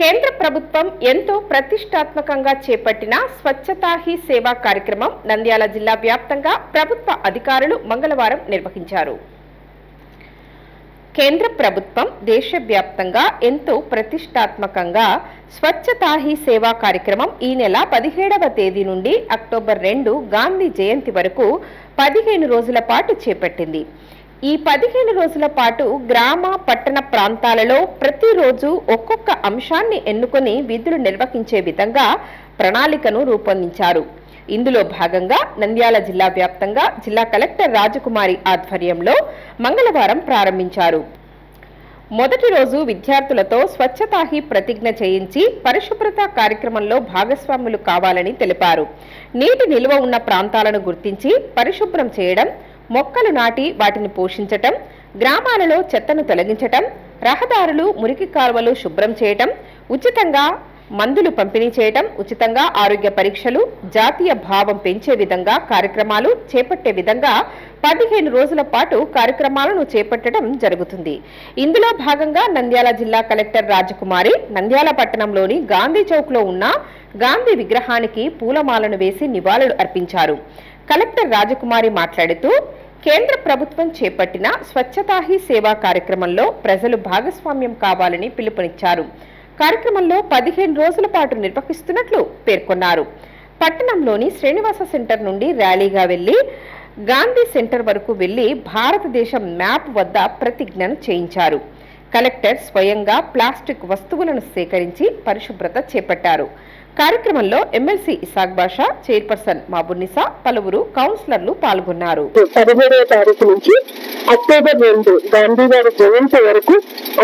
కేంద్ర ప్రభుత్వం ఎంతో ప్రతిష్టాత్మకంగా చేపట్టిన స్వచ్ఛతా హీ సేవా కార్యక్రమం నంద్యాల జిల్లా వ్యాప్తంగా ప్రభుత్వ అధికారులు మంగళవారం నిర్వహించారు. కేంద్ర ప్రభుత్వం దేశవ్యాప్తంగా ఎంతో ప్రతిష్టాత్మకంగా స్వచ్ఛతా హీ సేవా కార్యక్రమం ఈ నెల పదిహేడవ తేదీ నుండి అక్టోబర్ రెండు గాంధీ జయంతి వరకు పదిహేను రోజుల పాటు చేపట్టింది. ఈ పదిహేను రోజుల పాటు గ్రామ పట్టణ ప్రాంతాలలో ప్రతిరోజు ఒక్కొక్క అంశాన్ని ఎన్నుకొని విధులు నిర్వహించే విధంగా ప్రణాళికను రూపొందించారు. ఇందులో భాగంగా నంద్యాల జిల్లా వ్యాప్తంగా జిల్లా కలెక్టర్ రాజకుమారి ఆధ్వర్యంలో మంగళవారం ప్రారంభించారు. మొదటి రోజు విద్యార్థులతో స్వచ్ఛతాహి ప్రతిజ్ఞ చేయించి పరిశుభ్రత కార్యక్రమంలో భాగస్వాములు కావాలని తెలిపారు. నీటి నిల్వ ఉన్న ప్రాంతాలను గుర్తించి పరిశుభ్రం చేయడం మొక్కలు నాటి వాటిని పోషించటం గ్రామాలలో చెత్తను తొలగించటం రహదారులు మురికి కాలువలు శుభ్రం చేయటం ఉచితంగా మందులు పంపిణీ చేయటం ఉచితంగా ఆరోగ్య పరీక్షలు జాతీయ భావం పెంచే విధంగా కార్యక్రమాలు చేపట్టే విధంగా పదిహేను రోజుల పాటు కార్యక్రమాలను చేపట్టడం జరుగుతుంది. ఇందులో భాగంగా నంద్యాల జిల్లా కలెక్టర్ రాజకుమారి నంద్యాల పట్టణంలోని గాంధీ చౌక్లో ఉన్న గాంధీ విగ్రహానికి పూలమాలను వేసి నివాళులు అర్పించారు. కలెక్టర్ రాజకుమారి మాట్లాడుతూ కేంద్ర ప్రభుత్వం చేపట్టిన స్వచ్ఛతా హీ సేవా కార్యక్రమంలో ప్రజలు భాగస్వామ్యం కావాలని పిలుపునిచ్చారు. కార్యక్రమంలో పదిహేను రోజుల పాటు నిర్వహిస్తున్నట్లు పేర్కొన్నారు. పట్టణంలోని శ్రీనివాస సెంటర్ నుండి ర్యాలీగా వెళ్ళి గాంధీ సెంటర్ వరకు వెళ్ళి భారతదేశం మ్యాప్ వద్ద ప్రతిజ్ఞను చేయించారు. కలెక్టర్ స్వయంగా ప్లాస్టిక్ వస్తువులను సేకరించి పరిశుభ్రత చేపట్టారు. కార్యక్రమంలో ఎమ్మెల్సీ ఇసాక్ బాషా చైర్పర్సన్ మాబున్నిసా పలువురు కౌన్సిలర్లు పాల్గొన్నారు. పదిహేడవ తారీఖు నుంచి అక్టోబర్ రెండు గాంధీ గారి జయంతి వరకు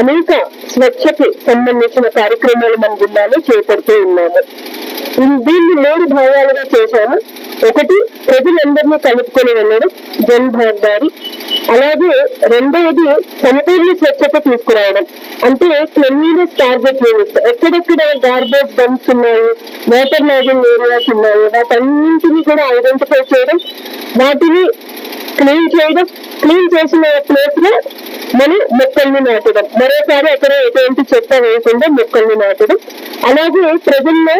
అనేక స్వచ్ఛకి సంబంధించిన కార్యక్రమాలు మన జిల్లాలో చేపడుతూ ఉన్నాము. దీన్ని మూడు భాగాలుగా చేశాము. ఒకటి ప్రజలందరినీ కలుపుకొని వెళ్ళడం జన్ భాగదారి అలాగే రెండవది సంపూర్ణ స్వచ్ఛత తీసుకురావడం. అంటే క్లెన్లీనెస్ టార్గెట్ యూనిట్. ఎక్కడెక్కడ గార్బేజ్ డంప్స్ ఉన్నాయి వాటర్ లాగింగ్ ఏరియాస్ ఉన్నాయి వాటన్నింటినీ కూడా ఐడెంటిఫై చేయడం వాటిని క్లీన్ చేయడం క్లీన్ చేసిన ప్లేస్లో మనం మొక్కల్ని నాటడం. మరోసారి అక్కడ ఎటువంటి చెత్త వేయకుండా మొక్కల్ని నాటడం. అలాగే ప్రజల్లో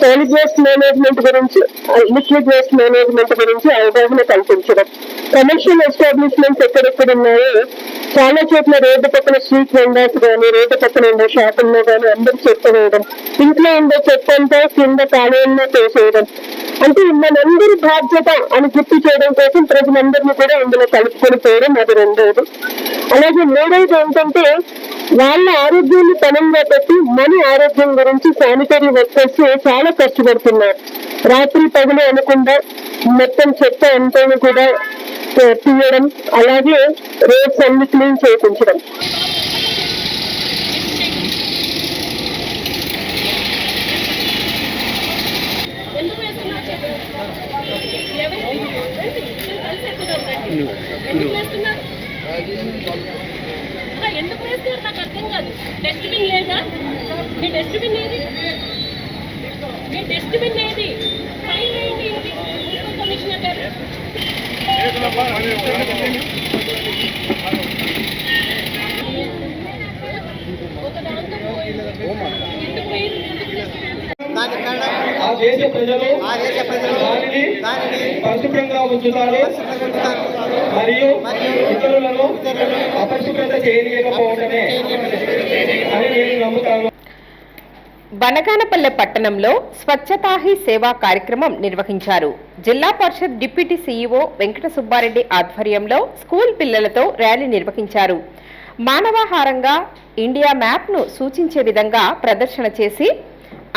సాలిడ్ వేస్ట్ మేనేజ్మెంట్ గురించి లిక్విడ్ వేస్ట్ మేనేజ్మెంట్ గురించి అవగాహన కల్పించడం. కమర్షియల్ ఎస్టాబ్లిష్మెంట్స్ ఎక్కడెక్కడ ఉన్నాయో చాలా చోట్ల రోడ్డు పక్కన స్ట్రీట్ వెండర్స్ కానీ రోడ్డు పక్కన ఉండే షాపుల్లో కానీ అందరూ చెత్త వేయడం ఇంట్లో ఉండే చెత్త అంతా కింద కాలువల్లో తోసేయడం. అంటే మనందరి బాధ్యత అని గుర్తు చేయడం కోసం ప్రజలందరినీ కూడా ఇందులో కలుపుకొని పోవడం అది రెండోది. అలాగే మూడోది ఏంటంటే వాళ్ళ ఆరోగ్యాన్ని పనంగా పెట్టి మన ఆరోగ్యం గురించి శానిటరీ వర్కర్స్ చాలా కష్టపడుతున్నారు. రాత్రి పగలు అనకుండా మొత్తం చెత్త అంతా కూడా తీయడం అలాగే రోడ్స్ అన్ని క్లీన్ చేయించడం ఎందుకు వేస్తున్నారు చెప్పు ఎవరు రండి, మీరు కలిసి ఎక్కుదాం రండి. ఎందుకు వేస్తున్నారు? నాకు అర్థం కాదు. డస్ట్బిన్ లేదా? మీ డస్ట్బిన్ ఏది? మీ డస్ట్బిన్ ఏది? ఫైన్ వేయండి కమిషనర్ గారు? ఎందుకు ఆ దేశ ప్రజలు దానిని పరిశుభ్రంగా ఉంచుతారు. మరియు ఇతరులను అపశుభ్రత చేయలేకపోవడమే అని నేను నమ్ముతాను. బనగానపల్లె పట్టణంలో స్వచ్ఛతాహి సేవా కార్యక్రమం నిర్వహించారు. జిల్లా పరిషత్ డిప్యూటీ సీఈఓ వెంకట సుబ్బారెడ్డి ఆధ్వర్యంలో స్కూల్ పిల్లలతో ర్యాలీ నిర్వహించారు. మానవాహారంగా ఇండియా మ్యాప్ను సూచించే విధంగా ప్రదర్శన చేసి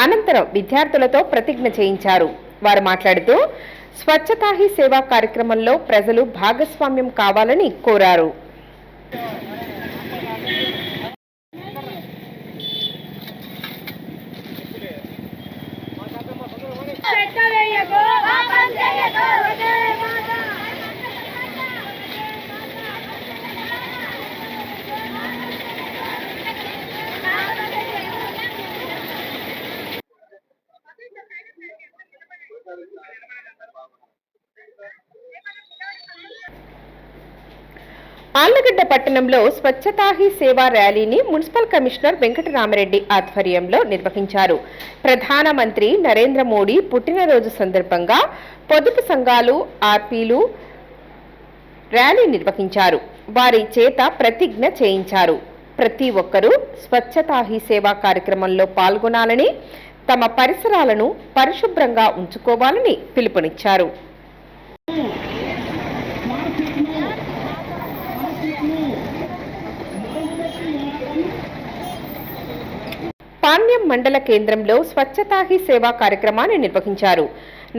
అనంతరం విద్యార్థులతో ప్రతిజ్ఞ చేయించారు. వారు మాట్లాడుతూ స్వచ్ఛతా హీ సేవా కార్యక్రమంలో ప్రజలు భాగస్వామ్యం కావాలని కోరారు. ఆళ్ళగడ్డ పట్టణంలో స్వచ్ఛతా హీ సేవా ర్యాలీని మున్సిపల్ కమిషనర్ వెంకటరామరెడ్డి ఆధ్వర్యంలో నిర్వహించారు. ప్రధానమంత్రి నరేంద్ర మోడీ పుట్టినరోజు సందర్భంగా పొదుపు సంఘాలు ఆర్పీలు ర్యాలీ నిర్వహించారు. వారి చేత ప్రతిజ్ఞ చేయించారు. ప్రతి ఒక్కరూ స్వచ్ఛతా హీ సేవా కార్యక్రమంలో పాల్గొనాలని తమ పరిసరాలను పరిశుభ్రంగా ఉంచుకోవాలని పిలుపునిచ్చారు. పాణ్యం మండల కేంద్రంలో స్వచ్ఛతా హీ సేవా కార్యక్రమాన్ని నిర్వహించారు.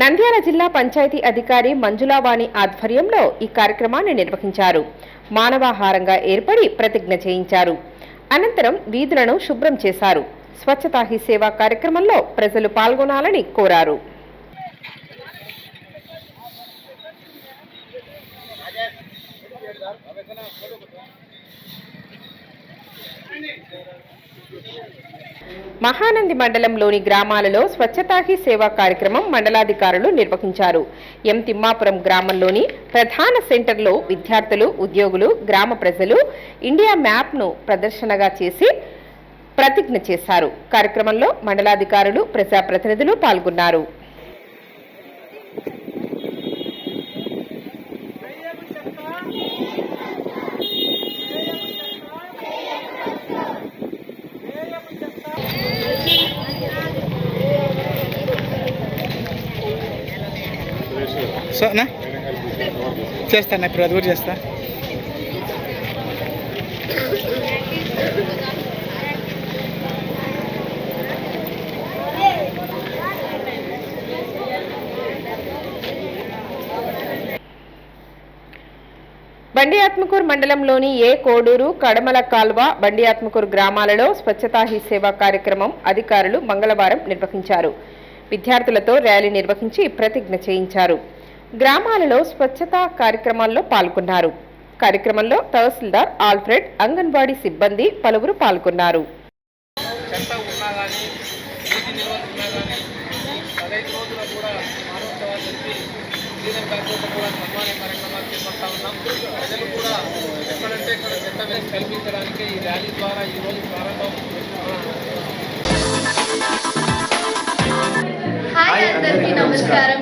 నంద్యాల జిల్లా పంచాయతీ అధికారి మంజులావాణి ఆధ్వర్యంలో ఈ కార్యక్రమాన్ని నిర్వహించారు. మానవాహారంగా ఏర్పడి ప్రతిజ్ఞ చేయించారు. అనంతరం వీధులను శుభ్రం చేశారు. స్వచ్ఛతా హీ సేవా కార్యక్రమంలో ప్రజలు పాల్గొనాలని కోరారు. మహానంది మండలంలోని గ్రామాలలో స్వచ్ఛతాహి సేవా కార్యక్రమం మండలాధికారులు నిర్వహించారు. ఎం తిమ్మాపురం గ్రామంలోని ప్రధాన సెంటర్లో విద్యార్థులు ఉద్యోగులు గ్రామ ప్రజలు ఇండియా మ్యాప్ను ప్రదర్శనగా చేసి ప్రతిజ్ఞ చేశారు. కార్యక్రమంలో మండలాధికారులు ప్రజాప్రతినిధులు పాల్గొన్నారు. సో చేస్తాను ఇప్పుడు అది కూడా చేస్తా. బండి ఆత్మకూరు మండలంలోని ఏ కోడూరు కడమల కాల్వ బండి ఆత్మకూరు గ్రామాలలో స్వచ్ఛతా హీ సేవా కార్యక్రమం అధికారులు మంగళవారం నిర్వహించారు. విద్యార్థులతో ర్యాలీ నిర్వహించి ప్రతిజ్ఞ చేయించారు. గ్రామాలలో స్వచ్ఛతా కార్యక్రమాల్లో పాల్గొన్నారు. కార్యక్రమంలో తహసీల్దార్ ఆల్ఫ్రెడ్ అంగన్వాడీ సిబ్బంది పలువురు పాల్గొన్నారు. సీజన్ కాకుండా కూడా సన్మాన కార్యక్రమాలు చేపడతా ఉన్నాం. ప్రజలు కూడా ఎక్కడంటే ఇక్కడ కల్పించడానికి ఈ ర్యాలీ ద్వారా ప్రారంభం. హాయ్ అందరికీ నమస్కారం.